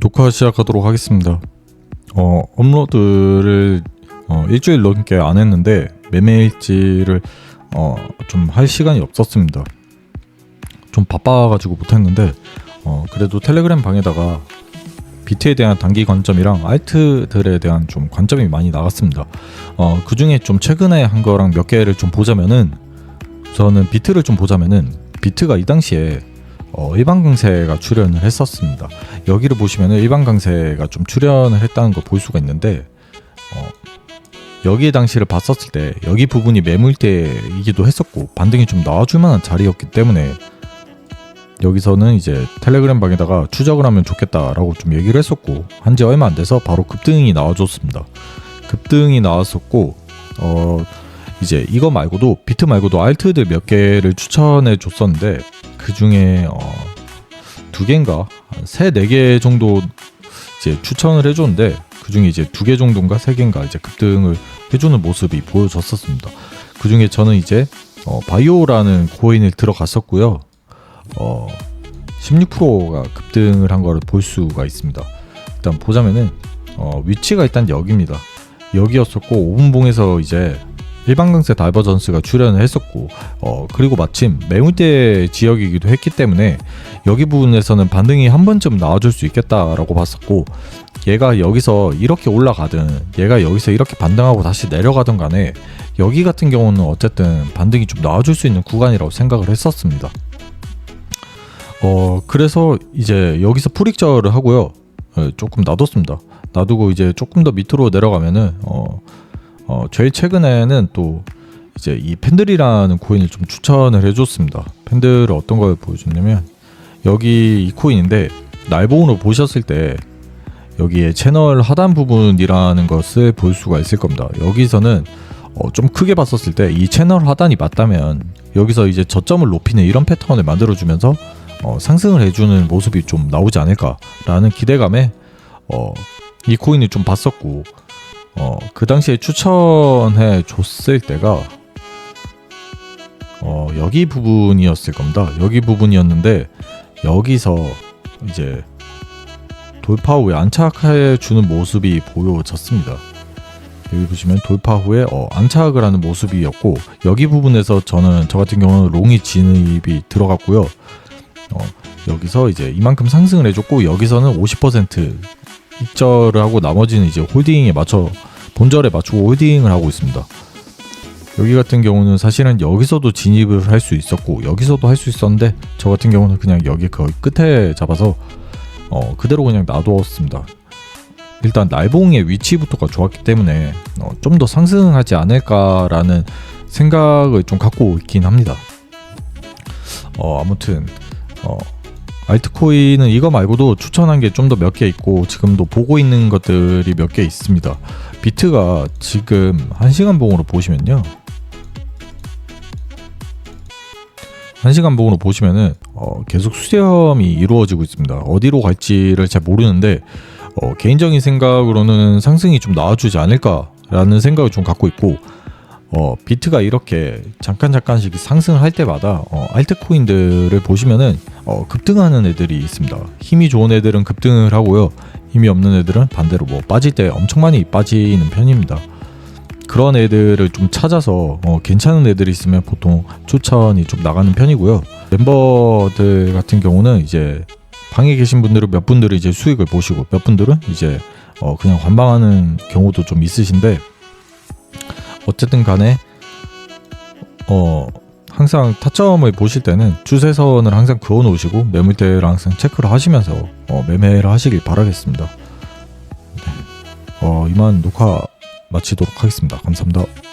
녹화 시작하도록 하겠습니다. 어, 업로드를 어, 일주일 넘게 안 했는데 매매일지를 어, 좀 할 시간이 없었습니다. 좀 바빠가지고 못했는데 어, 그래도 텔레그램 방에다가 비트에 대한 단기 관점이랑 알트들에 대한 좀 관점이 많이 나갔습니다. 어, 그 중에 좀 최근에 한 거랑 몇 개를 좀 보자면은 저는 비트를 좀 보자면은 비트가 이 당시에 어, 일반 강세가 출연을 했었습니다. 여기를 보시면은 일반 강세가 좀 출연을 했다는 걸 볼 수가 있는데 어, 여기 당시를 봤었을 때 여기 부분이 매물대이기도 했었고 반등이 좀 나와줄 만한 자리였기 때문에 여기서는 이제 텔레그램 방에다가 추적을 하면 좋겠다라고 좀 얘기를 했었고 한 지 얼마 안 돼서 바로 급등이 나와줬습니다. 급등이 나왔었고 어 이제 이거 말고도 비트 말고도 알트들 몇 개를 추천해 줬었는데 그 중에 어, 두 개인가 세 네 개 정도 이제 추천을 해줬는데 그 중에 이제 두 개 정도인가 세 개인가 이제 급등을 해주는 모습이 보여졌었습니다. 그 중에 저는 이제 어, 바이오라는 코인을 들어갔었고요. 어, 16%가 급등을 한 거를 볼 수가 있습니다. 일단 보자면은 어, 위치가 일단 여기입니다. 여기였었고 5분봉에서 이제 일반 강세 다이버전스가 출연을 했었고 어 그리고 마침 매물대 지역이기도 했기 때문에 여기 부분에서는 반등이 한 번쯤 나와줄 수 있겠다라고 봤었고 얘가 여기서 이렇게 올라가든 얘가 여기서 이렇게 반등하고 다시 내려가든 간에 여기 같은 경우는 어쨌든 반등이 좀 나와줄 수 있는 구간이라고 생각을 했었습니다. 어 그래서 이제 여기서 풀익절을 하고요 어, 조금 놔뒀습니다. 놔두고 이제 조금 더 밑으로 내려가면은 어 어, 제일 최근에는 또 이제 이 팬들이라는 코인을 좀 추천을 해줬습니다. 팬들은 어떤 걸 보여줬냐면 여기 이 코인인데 날봉으로 보셨을 때 여기에 채널 하단 부분이라는 것을 볼 수가 있을 겁니다. 여기서는 어, 좀 크게 봤었을 때 이 채널 하단이 맞다면 여기서 이제 저점을 높이는 이런 패턴을 만들어주면서 어, 상승을 해주는 모습이 좀 나오지 않을까라는 기대감에 어, 이 코인을 좀 봤었고 어, 그 당시에 추천해 줬을 때가 어, 여기 부분이었을 겁니다. 여기 부분이었는데 여기서 이제 돌파 후에 안착해 주는 모습이 보여졌습니다. 여기 보시면 돌파 후에 어, 안착을 하는 모습이었고 여기 부분에서 저는 저 같은 경우는 롱이 진입이 들어갔고요. 어, 여기서 이제 이만큼 상승을 해줬고 여기서는 50% 입절을 하고 나머지는 이제 홀딩에 맞춰 본절에 맞추고 홀딩을 하고 있습니다. 여기 같은 경우는 사실은 여기서도 진입을 할 수 있었고 여기서도 할 수 있었는데 저 같은 경우는 그냥 여기 거의 끝에 잡아서 어, 그대로 그냥 놔두었습니다. 일단 날봉의 위치부터가 좋았기 때문에 어, 좀 더 상승하지 않을까라는 생각을 좀 갖고 있긴 합니다. 어, 아무튼 어, 알트코인은 이거 말고도 추천한 게 좀 더 몇 개 있고 지금도 보고 있는 것들이 몇 개 있습니다. 비트가 지금 1시간 봉으로 보시면요. 1시간 봉으로 보시면은 어, 계속 수렴이 이루어지고 있습니다. 어디로 갈지를 잘 모르는데 어, 개인적인 생각으로는 상승이 좀 나와주지 않을까라는 생각을 좀 갖고 있고 어, 비트가 이렇게 잠깐 잠깐씩 상승을 할 때마다 어, 알트코인들을 보시면은 어, 급등하는 애들이 있습니다. 힘이 좋은 애들은 급등을 하고요. 힘이 없는 애들은 반대로 뭐 빠질 때 엄청 많이 빠지는 편입니다. 그런 애들을 좀 찾아서 어, 괜찮은 애들이 있으면 보통 추천이 좀 나가는 편이고요. 멤버들 같은 경우는 이제 방에 계신 분들은 몇 분들은 이제 수익을 보시고 몇 분들은 이제 어, 그냥 관방하는 경우도 좀 있으신데 어쨌든 간에 어 항상 타점을 보실 때는 추세선을 항상 그어 놓으시고 매물대를 항상 체크를 하시면서 어, 매매를 하시길 바라겠습니다. 네. 어, 이만 녹화 마치도록 하겠습니다. 감사합니다.